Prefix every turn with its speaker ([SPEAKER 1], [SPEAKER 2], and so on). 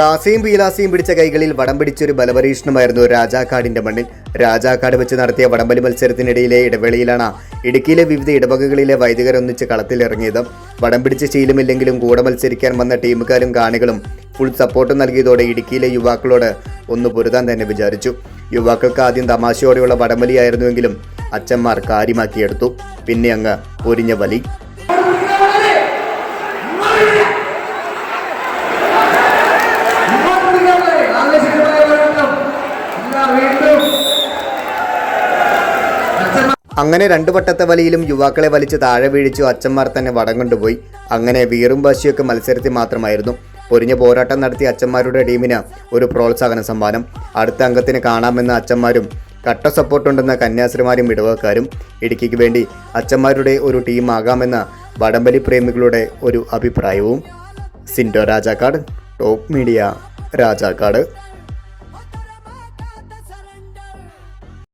[SPEAKER 1] കാസിയും പീലാസിയും പിടിച്ച കൈകളിൽ വടം പിടിച്ചൊരു ബലപരീക്ഷണമായിരുന്നു രാജാക്കാടിന്റെ മണ്ണിൽ. രാജാക്കാട് വെച്ച് നടത്തിയ വടംവലി മത്സരത്തിനിടയിലെ ഇടവേളയിലാണ് ഇടുക്കിയിലെ വിവിധ ഇടവകകളിലെ വൈദികർ ഒന്നിച്ച് കളത്തിലിറങ്ങിയത്. വടം പിടിച്ച് ശീലമില്ലെങ്കിലും കൂടെ മത്സരിക്കാൻ വന്ന ടീമുകാരും കാണികളും ഫുൾ സപ്പോർട്ട് നൽകിയതോടെ ഇടുക്കിയിലെ യുവാക്കളോട് ഒന്ന് പൊരുതാൻ തന്നെ വിചാരിച്ചു. യുവാക്കൾക്ക് ആദ്യം തമാശയോടെയുള്ള വടംവലിയായിരുന്നുവെങ്കിലും അച്ഛന്മാർ കാര്യമാക്കിയെടുത്തു. പിന്നെ അങ്ങ് പൊരിഞ്ഞ വലി. അങ്ങനെ രണ്ടു വട്ടത്തെ വലിയിലും യുവാക്കളെ വലിച്ച് താഴെ വീഴിച്ചു അച്ഛന്മാർ തന്നെ വടം കൊണ്ടുപോയി. അങ്ങനെ വീറും വാശിയൊക്കെ മത്സരത്തിൽ മാത്രമായിരുന്നു. പൊരിഞ്ഞ പോരാട്ടം നടത്തിയ അച്ഛന്മാരുടെ ടീമിന് ഒരു പ്രോത്സാഹന സമ്മാനം. അടുത്ത അംഗത്തിന് കാണാമെന്ന അച്ഛന്മാരും കട്ട സപ്പോർട്ടുണ്ടെന്ന കന്യാസ്ത്രീമാരും ഇടവക്കാരും ഇടുക്കിക്ക് വേണ്ടി അച്ഛന്മാരുടെ ഒരു ടീം ആകാമെന്ന വടംവലി പ്രേമികളുടെ ഒരു അഭിപ്രായവും. Sindo Rajakkad top media Rajakkad.